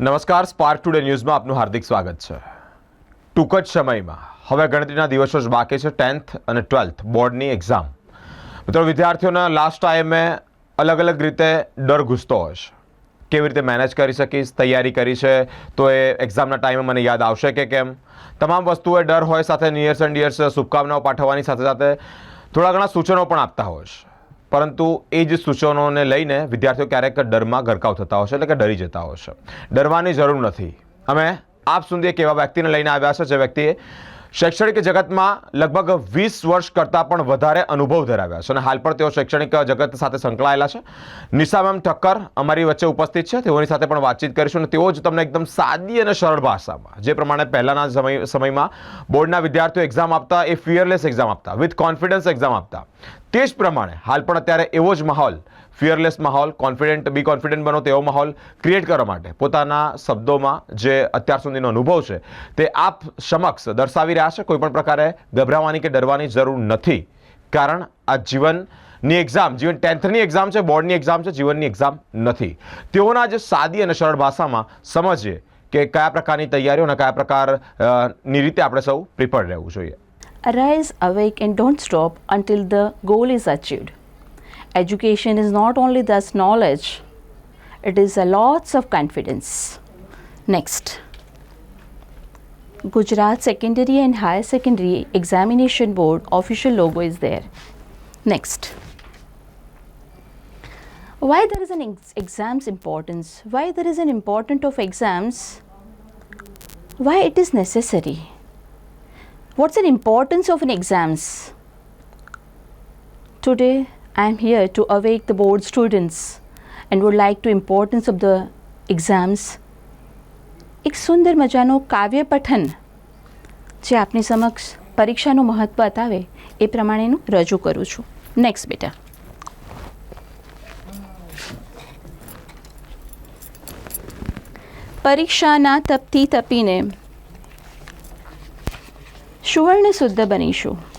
નમસ્કાર spark today ન્યૂઝમાં આપનું હાર્દિક સ્વાગત છે. ટૂંક જ સમયમાં, હવે ગણતરીના દિવસો જ બાકી છે, ટેન્થ અને ટ્વેલ્થ, બોર્ડની એક્ઝામ મિત્રો, વિદ્યાર્થીઓના લાસ્ટ ટાઈમે અલગ અલગ રીતે ડર ઘૂસતો હોય છે. કેવી રીતે મેનેજ કરી શકીશ, તૈયારી કરી છે, તો એ એક્ઝામના ટાઈમે મને યાદ આવશે કે કેમ? તમામ વસ્તુએ ડર હોય સાથે નિયર્સ એન્ડ યર્સ શુભકામનાઓ પાઠવવાની સાથે સાથે થોડા ઘણા સૂચનો પણ આપતા હોય છે. પરંતુ એ જ સૂચનોને લઈને વિદ્યાર્થીઓ ક્યારેક ડરમાં ગરકાવ થતા હોય છે, એટલે કે ડરી જતા હોય છે. ડરવાની જરૂર નથી. અમે આપ સુધી એક એવા વ્યક્તિને લઈને આવ્યા છે, જે વ્યક્તિએ શૈક્ષણિક જગતમાં લગભગ વીસ વર્ષ કરતાં પણ વધારે અનુભવ ધરાવ્યા છે. અને હાલ પણ તેઓ શૈક્ષણિક જગત સાથે સંકળાયેલા છે. નિશા મેમ ઠક્કર અમારી વચ્ચે ઉપસ્થિત છે. તેઓની સાથે પણ વાતચીત કરીશું અને તેઓ જ તમને એકદમ સાદી અને સરળ ભાષામાં, જે પ્રમાણે પહેલાંના સમય, સમયમાં બોર્ડના વિદ્યાર્થીઓ એક્ઝામ આપતા, એ ફિયરલેસ એક્ઝામ આપતા વિથ કોન્ફિડન્સ એક્ઝામ આપતા. તે જ પ્રમાણે હાલ પણ અત્યારે એવો જ માહોલ ફિયરલેસ માહોલ કોન્ફિડન્ટ બી કોન્ફિડન્ટ બનો તેવો માહોલ ક્રિએટ કરવા માટે. પોતાના શબ્દોમાં જે અત્યાર સુધીનો અનુભવ છે, તે આપ સમક્ષ દર્શાવી રહ્યા છે. કોઈ પણ પ્રકારે ગભરાવાની કે ડરવાની જરૂર નથી. કારણ આ જીવનની એક્ઝામ જીવન ટેન્થની એક્ઝામ છે, બોર્ડની એક્ઝામ છે, જીવનની એક્ઝામ નથી. તેઓના જે સાદી અને સરળ ભાષામાં સમજીએ કે કયા પ્રકારની તૈયારીઓ અને કયા પ્રકારની રીતે આપણે સૌ પ્રિપેર રહેવું જોઈએ. Rise awake and don't stop until the goal is achieved. Education is not only thus knowledge, it is a lots of confidence. Next. Gujarat Secondary and Higher Secondary Examination Board official logo is there. Next. Why there is an ex- exams importance? Why there is an importance of exams? Why it is necessary? What's the importance of an exams? Today I am here to awake the board students and would like to importance of the exams. એક સુંદર મજાનું કાવ્ય પઠન જે આપની સમક્ષ પરીક્ષાનું મહત્ત્વ બતાવે એ પ્રમાણેનું રજૂ કરું છું. નેક્સ્ટ બેટા. પરીક્ષાના તપથી તપીને સુવર્ણ શુદ્ધ બનીશું.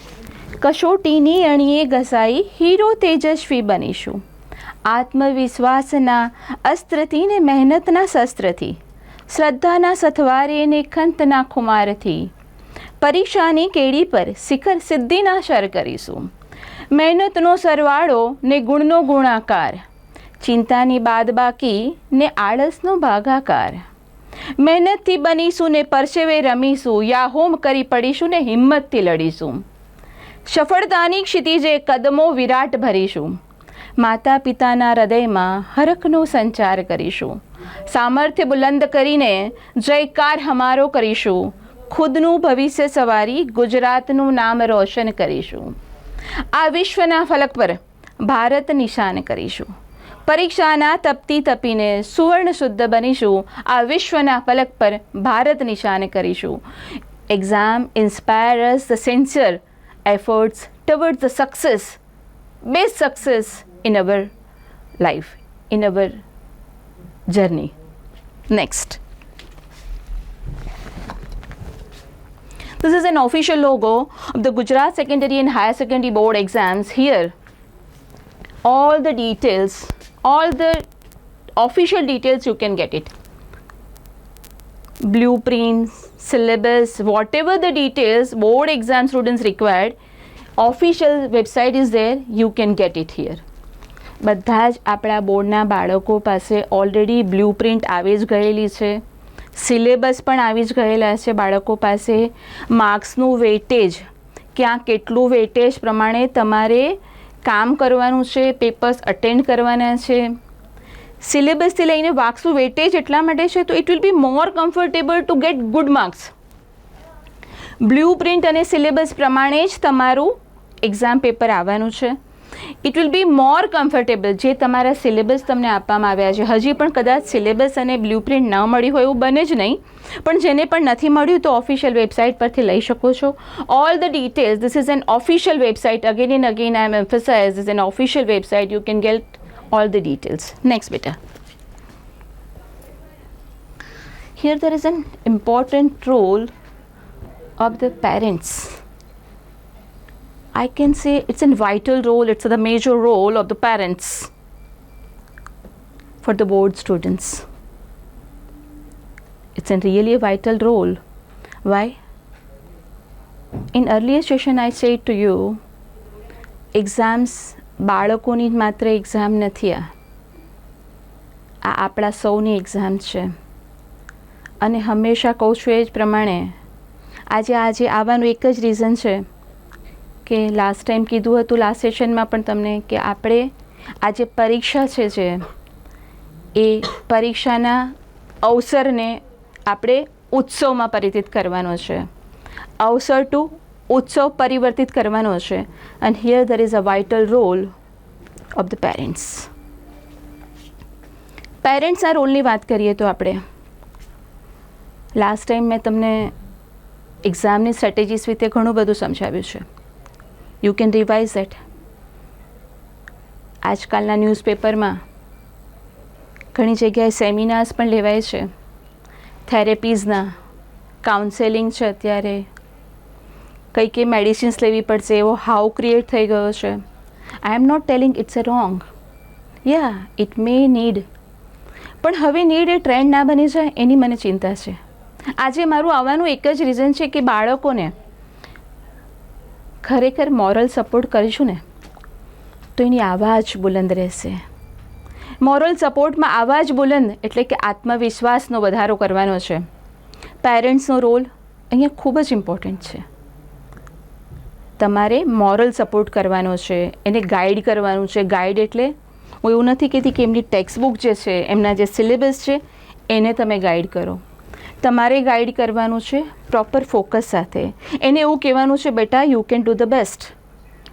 કસોટીની અણીએ ઘસાઈ હીરો તેજસ્વી બનીશું. આત્મવિશ્વાસના અસ્ત્રથી ને મહેનતના શસ્ત્રથી, શ્રદ્ધાના સથવારે ને ખંતના ખુમારથી, પરીક્ષાની કેડી પર શિખર સિદ્ધિના શર કરીશું. મહેનતનો સરવાળો ને ગુણનો ગુણાકાર, ચિંતાની બાદબાકી ને આળસનો ભાગાકાર. મહેનતથી બનીશું ને પરસેવે રમીશું, યા હોમ કરી પડીશું ને હિંમતથી લડીશું. સફળતાની ક્ષિતિજે કદમો વિરાટ ભરીશું. માતા પિતાના હૃદયમાં હરખનો સંચાર કરીશું. સામર્થ્ય બુલંદ કરીને જયકાર હમારો કરીશું. ખુદનું ભવિષ્ય સવારી ગુજરાતનું નામ રોશન કરીશું. આ વિશ્વના ફલક પર ભારત નિશાન કરીશું. પરીક્ષાના તપતી તપીને સુવર્ણ શુદ્ધ બનીશું. આ વિશ્વના ફલક પર ભારત નિશાન કરીશું. Exam inspires the sincere efforts towards the success, best success in our life, in our journey. Next. This is an official logo of the Gujarat Secondary and Higher Secondary Board exams. Here, all the details, all the official details, you can get it. Blueprints, syllabus, whatever the details board exam students required, official website is there, you can get it here. બધા જ આપણા બોર્ડના બાળકો પાસે already blue print આવી જ ગયેલી છે સિલેબસ પણ આવી જ ગયેલા છે બાળકો પાસે માર્ક્સનું વેટેજ ક્યાં કેટલું વેટેજ પ્રમાણે તમારે કામ કરવાનું છે પેપર્સ અટેન્ડ કરવાના છે સિલેબસથી લઈને વાક્સનું વેટેજ એટલા માટે છે, તો it will be more comfortable to get good marks blueprint અને સિલેબસ પ્રમાણે જ તમારું એક્ઝામ પેપર આવવાનું છે. It will be more comfortable જે તમારા સિલેબસ તમને આપવામાં આવ્યા છે. હજી પણ કદાચ સિલેબસ અને બ્લુ પ્રિન્ટ ન મળ્યું હોય એવું બને જ નહીં. પણ જેને પણ નથી મળ્યું તો ઓફિશિયલ વેબસાઇટ પરથી લઈ શકો છો. All the details this is an official website again and again I am emphasize is an official website you can get all the details. Next beta. Here there is an important role of the parents. I can say it's a vital role, it's the major role of the parents for the board students. It's a really vital role. Why? In earlier session I said to you, exams બાળકોની જ માત્ર exam નથી આ. આ આપણા સૌની exam છે. અને હંમેશા કહું છું એ જ પ્રમાણે આજે આજે આવવાનું એક જ રીઝન છે કે લાસ્ટ ટાઈમ કીધું હતું લાસ્ટ સેશનમાં પણ તમને કે આપણે આજે પરીક્ષા છે જે, એ પરીક્ષાના અવસરને આપણે ઉત્સવમાં પરિતિત કરવાનો છે. અવસર ટુ ઉત્સવ પરિવર્તિત કરવાનો છે. And here there is a vital role of the parents પેરેન્ટ્સના રોલની વાત કરીએ તો આપણે. લાસ્ટ ટાઈમ મેં તમને એક્ઝામની સ્ટ્રેટેજીસ વિશે ઘણું બધું સમજાવ્યું છે. યુ કેન રિવાઇઝ એટ આજકાલના ન્યૂઝપેપરમાં ઘણી જગ્યાએ સેમિનાર્સ પણ લેવાય છે. થેરેપીઝના કાઉન્સેલિંગ છે અત્યારે. કઈ કઈ મેડિસિન્સ લેવી પડશે, એવો હાવ ક્રિએટ થઈ ગયો છે. I am not telling it's a wrong yeah it may need પણ હવે નીડ એ ટ્રેન્ડ ના બની જાય, એની મને ચિંતા છે. આજે મારું આવવાનું એક જ રીઝન છે કે બાળકોને ખરેખર મોરલ સપોર્ટ કરીશું ને, તો એની આવાજ બુલંદ રહેશે. મોરલ સપોર્ટમાં આવાજ બુલંદ એટલે કે આત્મવિશ્વાસનો વધારો કરવાનો છે. પેરેન્ટ્સનો રોલ અહીંયા ખૂબ જ ઇમ્પોર્ટન્ટ છે. તમારે મોરલ સપોર્ટ કરવાનો છે, એને ગાઈડ કરવાનું છે. ગાઈડ એટલે હું એવું નથી કહેતી કે એમની ટેક્સ્ટ બુક જે છે, એમના જે સિલેબસ છે, એને તમે ગાઈડ કરો. તમારે ગાઈડ કરવાનું છે પ્રોપર ફોકસ સાથે. એને એવું કહેવાનું છે, બેટા you can do the best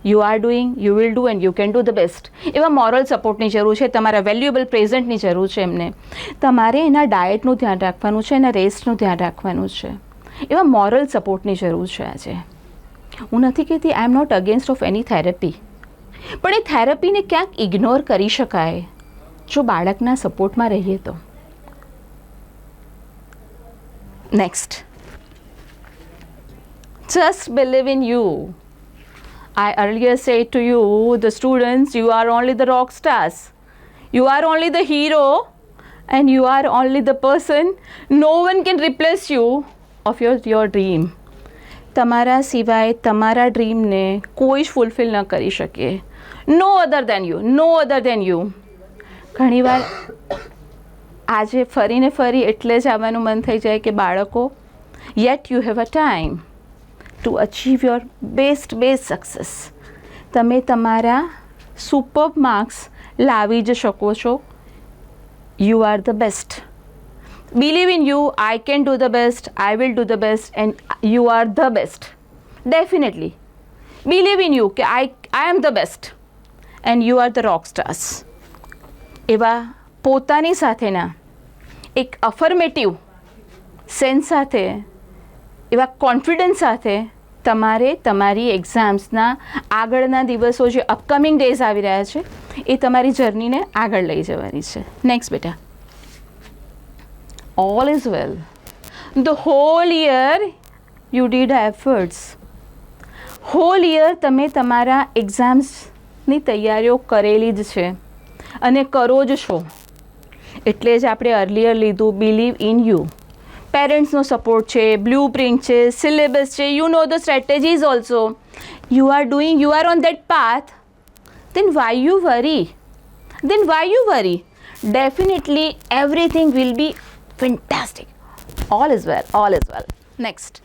you are doing you will do and you can do the best એવા મોરલ સપોર્ટની જરૂર છે, તમારા વેલ્યુએબલ પ્રેઝન્ટની જરૂર છે એમને. તમારે એના ડાયટનું ધ્યાન રાખવાનું છે, એના રેસ્ટનું ધ્યાન રાખવાનું છે. એવા મોરલ સપોર્ટની જરૂર છે આજે. હું નથી કહેતી I am not against of any therapy પણ એ થેરપીને ક્યાંક ઇગ્નોર કરી શકાય જો બાળકના સપોર્ટમાં રહીએ તો next just believe in you I earlier said to you, the students, you are only the rock stars. You are only the hero and you are only the person. No one can replace you of your, your dream. તમારા સિવાય તમારા ડ્રીમને કોઈ જ fulfil ન કરી શકે. No other than you no other than you ઘણીવાર આજે ફરીને ફરી એટલે જ આવવાનું મન થઈ જાય કે બાળકો yet you have a time to achieve your best best success તમે તમારા સુપર માર્ક્સ લાવી જ શકો છો. You are the best believe in you I can do the best I will do the best and you are the best definitely believe in you કે I I am the best and you are the rock stars એવા પોતાની સાથેના એક affirmative sense સાથે, એવા confidence સાથે તમારે તમારી એક્ઝામ્સના આગળના દિવસો, જે અપકમિંગ ડેઝ આવી રહ્યા છે, એ તમારી જર્નીને આગળ લઈ જવાની છે. નેક્સ્ટ બેટા. All is well the whole year you did efforts whole year તમે તમારા એક્ઝામ્સની તૈયારીઓ કરેલી જ છે અને કરો જ છો. એટલે જ આપણે અર્લિયર લીધું બિલીવ ઇન યુ પેરેન્ટ્સનો સપોર્ટ છે બ્લુ પ્રિન્ટ છે સિલેબસ છે you know the strategies also you are doing you are on that path then why you worry then why you worry definitely everything will be fantastic all is well all is well next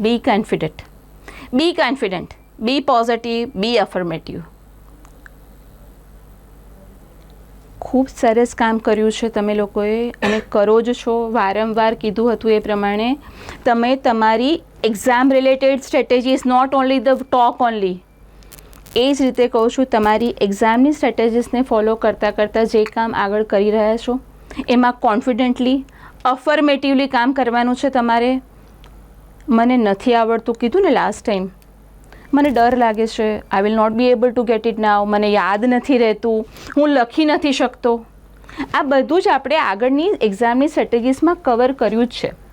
be confident be confident be positive be affirmative ખૂબ સરસ કામ કર્યું છે તમે લોકોએ અને કરો જ છો વારંવાર કીધું હતું એ પ્રમાણે તમે તમારી exam related strategies not only the talk only એ જ રીતે કહું છું, તમારી એક્ઝામની સ્ટ્રેટેજીસને ફોલો કરતાં કરતાં જે કામ આગળ કરી રહ્યા છો, એમાં કોન્ફિડન્ટલી અફર્મેટિવલી કામ કરવાનું છે તમારે. મને નથી આવડતું કીધું ને લાસ્ટ ટાઈમ મને ડર લાગે છે. I will not be able to get it now મને યાદ નથી રહેતું. હું લખી નથી શકતો. આ બધું જ આપણે આગળની એક્ઝામની સ્ટ્રેટેજીસમાં કવર કર્યું જ છે.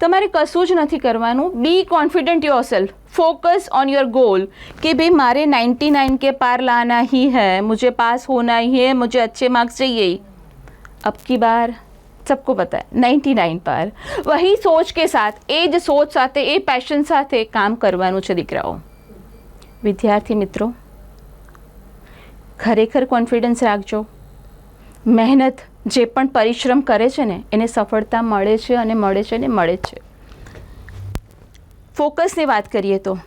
તમારે કશું જ નથી કરવાનું be confident yourself focus on your goal कि भाई मारे 99 के पार लाना ही है मुझे पास होना ही है मुझे अच्छे मार्क्स चाहिए ही अब की बार सबको पता है 99 પાર વહી સોચ કે સાથ એ જ સોચ સાથે એ પેશન સાથે કામ કરવાનું છે દીકરાઓ વિદ્યાર્થી મિત્રો ખરેખર કોન્ફિડન્સ રાખજો મહેનત જે પણ પરિશ્રમ કરે છે ને, એને સફળતા મળે છે અને મળે છે ને મળે છે. ફોકસની વાત કરીએ તો.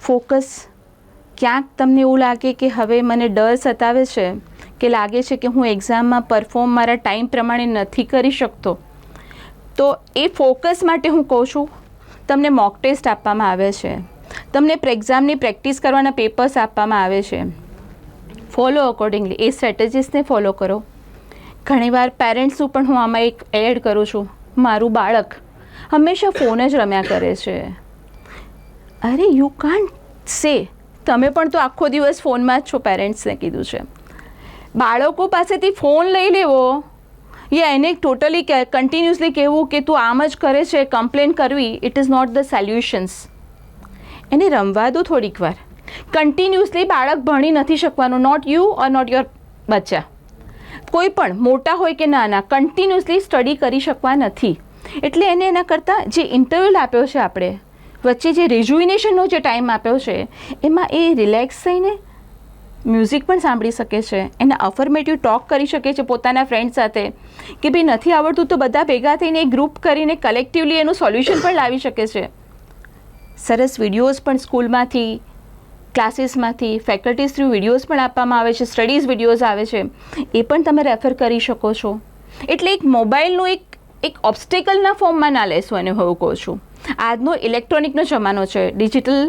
ફોકસ ક્યાંક તમને એવું લાગે કે હવે મને ડર સતાવે છે, કે લાગે છે કે હું એક્ઝામમાં પરફોર્મ મારા ટાઈમ પ્રમાણે નથી કરી શકતો, તો એ ફોકસ માટે હું કહું છું, તમને મોક ટેસ્ટ આપવામાં આવે છે. તમને એક્ઝામની પ્રેક્ટિસ કરવાના પેપર્સ આપવામાં આવે છે. ફોલો અકોર્ડિંગલી, એ સ્ટ્રેટેજીસને ફોલો કરો. ઘણીવાર પેરેન્ટ્સનું પણ હું આમાં એક એડ કરું છું, મારું બાળક હંમેશા ફોન જ રમ્યા કરે છે. અરે યુ કાન્ટ સે તમે પણ તો આખો દિવસ ફોનમાં જ છો, પેરેન્ટ્સને કીધું છે. બાળકો પાસેથી ફોન લઈ લેવો. યા એને ટોટલી કન્ટિન્યુઅસલી કહેવું કે તું આમ જ કરે છે કમ્પ્લેન કરવી it is not the solutions એને રમવા દો થોડીક વાર કન્ટિન્યુઅસલી બાળક ભણી નથી શકવાનું. Not you or not your બચ્ચા. કોઈ પણ મોટા હોય કે નાના કન્ટિન્યુઅસલી સ્ટડી કરી શકવા નથી. એટલે એને એના કરતાં જે ઇન્ટરવ્યુલ આપ્યો છે આપણે, વચ્ચે જે રિજુઇનેશનનો જે ટાઈમ આપ્યો છે, એમાં એ રિલેક્સ થઈને મ્યુઝિક પણ સાંભળી શકે છે. એના અફર્મેટિવ ટોક કરી શકે છે પોતાના ફ્રેન્ડ સાથે, કે ભાઈ નથી આવડતું તો બધા ભેગા થઈને એક ગ્રુપ કરીને કલેક્ટિવલી એનું સોલ્યુશન પણ લાવી શકે છે. સરસ વિડીયોઝ પણ સ્કૂલમાંથી ક્લાસીસમાંથી ફેકલ્ટીઝ થ્રુ વિડીયોઝ પણ આપવામાં આવે છે સ્ટડીઝ વિડીયોઝ આવે છે. એ પણ તમે રેફર કરી શકો છો. એટલે એક મોબાઈલનું એક એક ઓબ્સ્ટેકલના ફોર્મમાં ના લેશો એને હું કહું છું. આજનો ઇલેક્ટ્રોનિકનો જમાનો છે. ડિજિટલ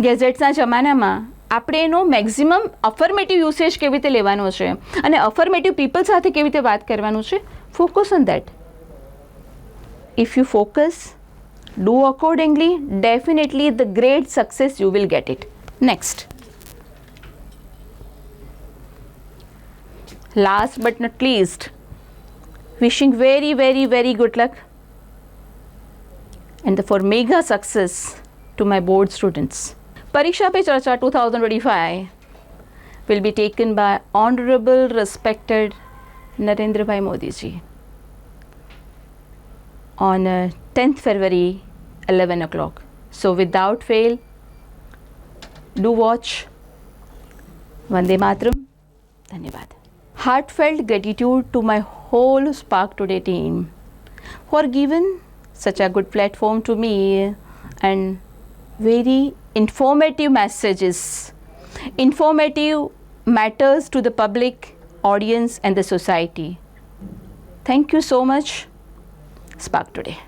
ગેઝેટ્સના જમાનામાં આપણે એનો મેક્ઝિમમ અફર્મેટિવ યુસેજ કેવી રીતે લેવાનો છે અને અફર્મેટિવ પીપલ સાથે કેવી રીતે વાત કરવાનું છે focus on that if you focus do accordingly definitely the great success you will get it Next, last but not least, wishing very, very, very good luck and for mega success to my board students. Pariksha Pe Charcha 2025 will be taken by Honorable Respected Narendra Bhai Modi ji on uh, 10th February 11 o'clock. So without fail, do watch vande matram dhanyawad heartfelt gratitude to my whole Spark Today team for giving such a good platform to me and very informative messages, informative matters to the public, audience, and the society. Thank you so much, Spark Today.